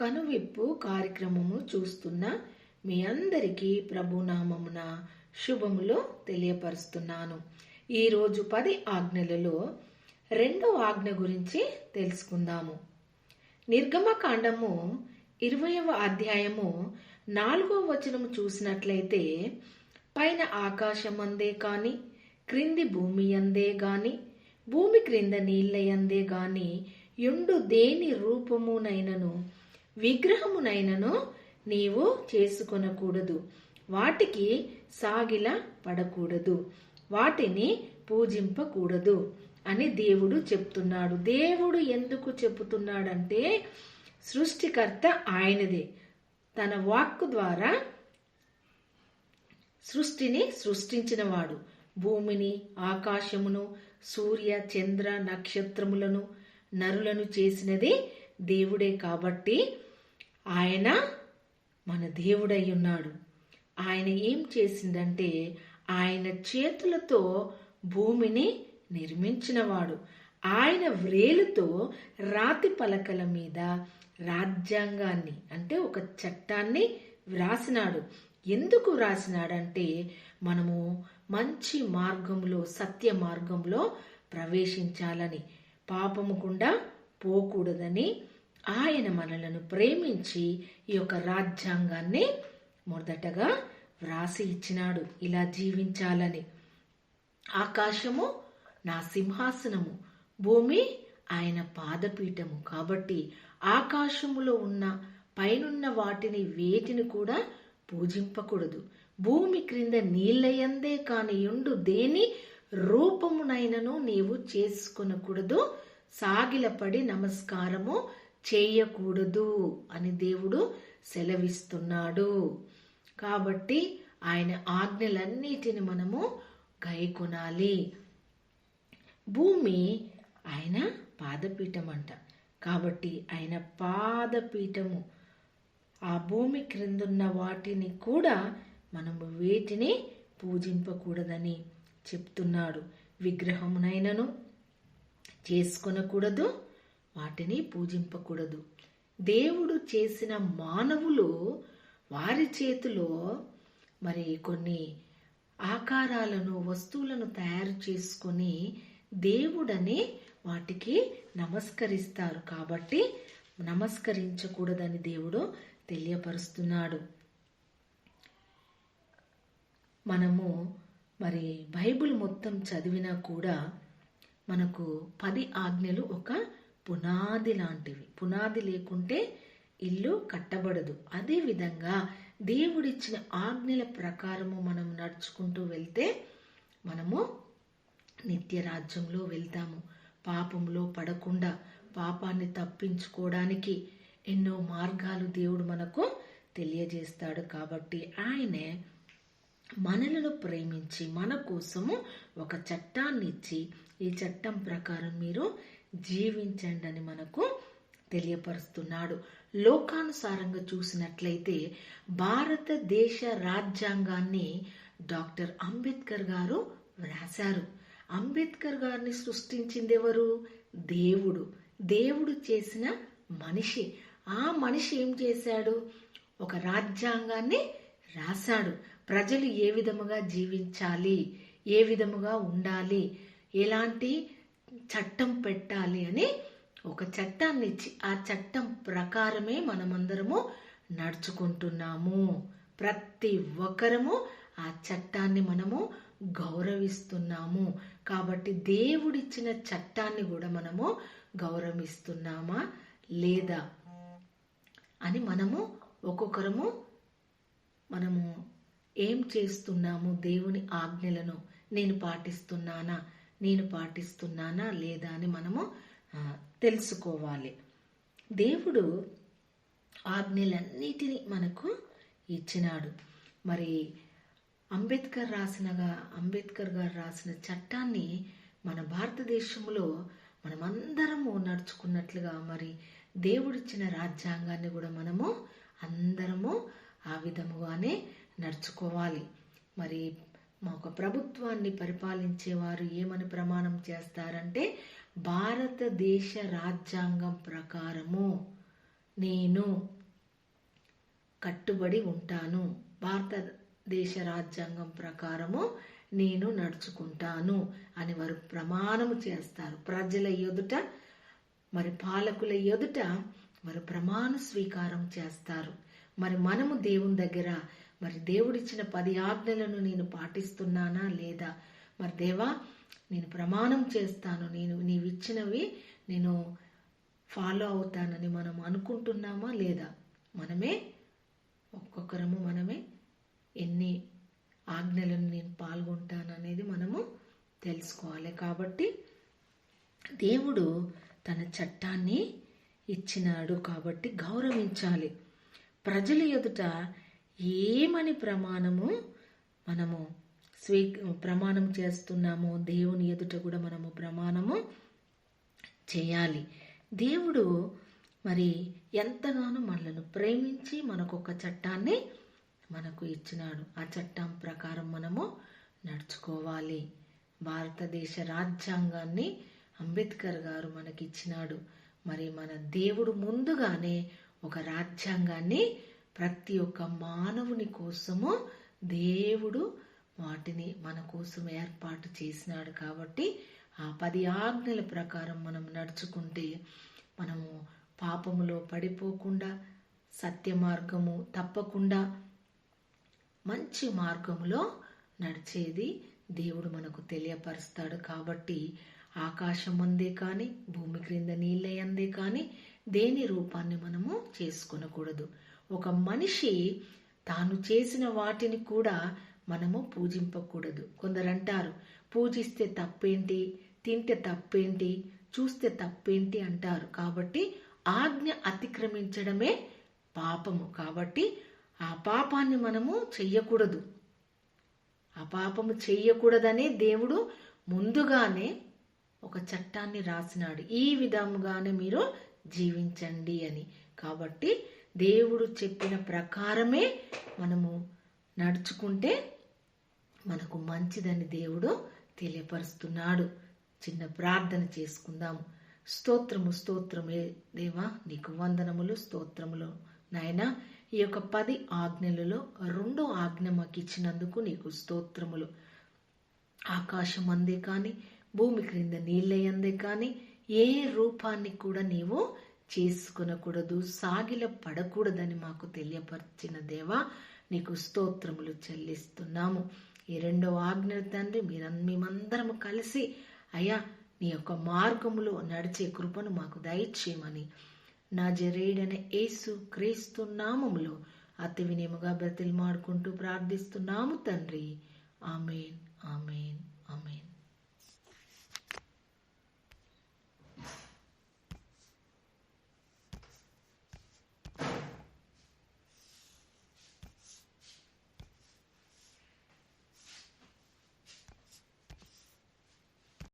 కనువిప్పు కార్యక్రమము చూస్తున్న మీ అందరికీ ప్రభునామమున శుభములో తెలియపరుస్తున్నాను. ఈరోజు పది ఆజ్ఞలలో రెండో ఆజ్ఞ గురించి తెలుసుకుందాము. నిర్గమకాండము ఇరవయవ అధ్యాయము నాలుగో వచనము చూసినట్లయితే పైన ఆకాశమందే కాని క్రింది భూమి అందే గాని భూమి క్రింద నీళ్ళయందే గాని ఎండు దేని రూపమునైనను విగ్రహమునైనను నీవు చేసుకొనకూడదు. వాటికి సాగిల పడకూడదు. వాటిని పూజింపకూడదు అని దేవుడు చెప్తున్నాడు. దేవుడు ఎందుకు చెబుతున్నాడంటే సృష్టికర్త ఆయనదే. తన వాక్కు ద్వారా సృష్టిని సృష్టించినవాడు. భూమిని ఆకాశమును సూర్య చంద్ర నక్షత్రములను నరులను చేసినది దేవుడే కాబట్టి ఆయన మన దేవుడై ఉన్నాడు. ఆయన ఏం చేసిందంటే ఆయన చేతులతో భూమిని నిర్మించినవాడు. ఆయన వ్రేలుతో రాతి పలకల మీద రాజ్యాంగాన్ని అంటే ఒక చట్టాన్ని వ్రాసినాడు. ఎందుకు వ్రాసినాడంటే మనము మంచి మార్గంలో సత్య మార్గంలో ప్రవేశించాలని పాపము గుండా పోకూడదని ఆయన మనలను ప్రేమించి ఈ యొక్క రాజ్యాంగాన్ని మొదటగా వ్రాసి ఇచ్చినాడు. ఇలా జీవించాలని. ఆకాశము నా సింహాసనము భూమి ఆయన పాదపీఠము కాబట్టి ఆకాశములో ఉన్న పైనున్న వాటిని వేటిని కూడా పూజింపకూడదు. భూమి క్రింద నీళ్ళయందే కాని ఎండు దేని రూపమునైనను నీవు చేసుకొనకూడదు. సాగిలపడి నమస్కారము చేయకూడదు అని దేవుడు సెలవిస్తున్నాడు. కాబట్టి ఆయన ఆజ్ఞలన్నిటిని మనము గైకొనాలి భూమి ఆయన పాదపీఠం అంట కాబట్టి ఆయన పాదపీఠము. ఆ భూమి క్రిందున్న వాటిని కూడా మనము వేటిని పూజింపకూడదని చెప్తున్నాడు. విగ్రహమునైనను చేసుకొనకూడదు వాటిని పూజింపకూడదు. దేవుడు చేసిన మానవులు వారి చేతిలో మరి కొన్ని ఆకారాలను వస్తువులను తయారు చేసుకొని దేవుడని వాటికి నమస్కరిస్తారు. కాబట్టి నమస్కరించకూడదని దేవుడు తెలియపరుస్తున్నాడు. మనము మరి బైబిల్ మొత్తం చదివినా కూడా మనకు పది ఆజ్ఞలు ఒక పునాది లాంటివి. పునాది లేకుంటే ఇల్లు కట్టబడదు. అదే విధంగా దేవుడిచ్చిన ఆజ్ఞల ప్రకారము మనం నడుచుకుంటూ వెళ్తే మనము నిత్య రాజ్యంలో వెళ్తాము. పాపంలో పడకుండా పాపాన్ని తప్పించుకోవడానికి ఎన్నో మార్గాలు దేవుడు మనకు తెలియజేస్తాడు కాబట్టి ఆయనే మనలను ప్రేమించి మన కోసము ఒక చట్టాన్ని ఇచ్చి ఈ చట్టం ప్రకారం మీరు జీవించండి అని మనకు తెలియపరుస్తున్నాడు. లోకానుసారంగా చూసినట్లయితే భారతదేశ రాజ్యాంగాన్ని డాక్టర్ అంబేద్కర్ గారు వ్రాశారు. అంబేద్కర్ గారిని సృష్టించింది ఎవరు దేవుడు. దేవుడు చేసిన మనిషి. ఆ మనిషి ఏం చేశాడు? ఒక రాజ్యాంగాన్ని రాశాడు. ప్రజలు ఏ విధముగా జీవించాలి? ఏ విధముగా ఉండాలి? ఎలాంటి చట్టం పెట్టాలి అని ఒక చట్టాన్ని ఇచ్చి ఆ చట్టం ప్రకారమే మనమందరము నడుచుకుంటున్నాము. ప్రతి ఒక్కరము ఆ చట్టాన్ని మనము గౌరవిస్తున్నాము. కాబట్టి దేవుడిచ్చిన చట్టాన్ని కూడా మనము గౌరవిస్తున్నామా లేదా అని మనము ఒక్కొక్కరము మనము ఏం చేస్తున్నాము? దేవుని ఆజ్ఞలను నేను పాటిస్తున్నానా? నేను పాటిస్తున్నానా లేదా అని మనము తెలుసుకోవాలి. దేవుడు ఆజ్ఞలన్నిటినీ మనకు ఇచ్చినాడు. మరి అంబేద్కర్ రాసినగా అంబేద్కర్ గారు రాసిన చట్టాన్ని మన భారతదేశంలో మనమందరము నడుచుకున్నట్లుగా మరి దేవుడిచ్చిన రాజ్యాంగాన్ని కూడా మనము అందరము ఆ విధముగానే నడుచుకోవాలి. మరి మా ఒక ప్రభుత్వాన్ని పరిపాలించేవారు ఏమని ప్రమాణం చేస్తారంటే భారతదేశ రాజ్యాంగం ప్రకారము నేను కట్టుబడి ఉంటాను. భారతదేశ రాజ్యాంగం ప్రకారము నేను నడుచుకుంటాను అని వారు ప్రమాణము చేస్తారు. ప్రజల ఎదుట మరి పాలకుల ఎదుట వారు ప్రమాణ స్వీకారం చేస్తారు. మరి మనము దేవుని దగ్గర మరి దేవుడిచ్చిన పది ఆజ్ఞలను నేను పాటిస్తున్నానా లేదా? మరి దేవా నేను ప్రమాణం చేస్తాను. నేను నీవిచ్చినవి నేను ఫాలో అవుతానని మనం అనుకుంటున్నామా లేదా? మనమే ఒక్కొక్కరము మనమే ఎన్ని ఆజ్ఞలను నేను పాల్గొంటాననేది మనము తెలుసుకోవాలి. కాబట్టి దేవుడు తన చట్టాన్ని ఇచ్చినాడు కాబట్టి గౌరవించాలి. ప్రజల ఎదుట ఏమని ప్రమాణము మనము స్వీ ప్రమాణం చేస్తున్నాము దేవుని ఎదుట కూడా మనము ప్రమాణము చేయాలి. దేవుడు మరి ఎంతగానో మనలను ప్రేమించి మనకు ఒక చట్టాన్ని మనకు ఇచ్చినాడు. ఆ చట్టం ప్రకారం మనము నడుచుకోవాలి. భారతదేశ రాజ్యాంగాన్ని అంబేద్కర్ గారు మనకి ఇచ్చినాడు మరి మన దేవుడు ముందుగానే ఒక రాజ్యాంగాన్ని ప్రతి ఒక్క మానవుని కోసము దేవుడు వాటిని మన కోసం ఏర్పాటు చేసినాడు కాబట్టి ఆ పది ఆజ్ఞల ప్రకారం మనం నడుచుకుంటే మనము పాపములో పడిపోకుండా సత్య మార్గము తప్పకుండా మంచి మార్గంలో నడిచేది దేవుడు మనకు తెలియపరుస్తాడు కాబట్టి ఆకాశం అందే కానీ భూమి క్రింద నీళ్ళ అందే కానీ దేని రూపాన్ని మనము చేసుకొనకూడదు. ఒక మనిషి తాను చేసిన వాటిని కూడా మనము పూజింపకూడదు. కొందరు అంటారు పూజిస్తే తప్పేంటి? తింటే తప్పేంటి? చూస్తే తప్పేంటి? అంటారు. కాబట్టి ఆజ్ఞ అతిక్రమించడమే పాపము. కాబట్టి ఆ పాపాన్ని మనము చెయ్యకూడదు. ఆ పాపము చెయ్యకూడదనే దేవుడు ముందుగానే ఒక చట్టాన్ని రాసినాడు. ఈ విధముగానే మీరు జీవించండి అని. కాబట్టి దేవుడు చెప్పిన ప్రకారమే మనము నడుచుకుంటే మనకు మంచిదని దేవుడు తెలియపరుస్తున్నాడు. చిన్న ప్రార్థన చేసుకుందాము స్తోత్రము స్తోత్రమే దేవా నీకు వందనములు స్తోత్రములు నాయన. ఈ యొక్క పది ఆజ్ఞలలో రెండో ఆజ్ఞ మాకు ఇచ్చినందుకు నీకు స్తోత్రములు. ఆకాశం అందే కానీ భూమి క్రింద నీళ్ళయందే కానీ ఏ రూపాన్ని కూడా నీవు చేసుకునకూడదు సాగిల పడకూడదని మాకు తెలియపరిచిన దేవా నీకు స్తోత్రములు చెల్లిస్తున్నాము. ఈ రెండవ ఆజ్ఞ తండ్రి మీరు మేమందరము కలిసి అయ్యా నీ యొక్క మార్గములో నడిచే కృపను మాకు దయచేయమని. నా జరేడన ఏసు క్రీస్తు నామములో అతి వినయముగా బ్రతిల్మాడుకుంటూ ప్రార్థిస్తున్నాము తండ్రి. Amen amen.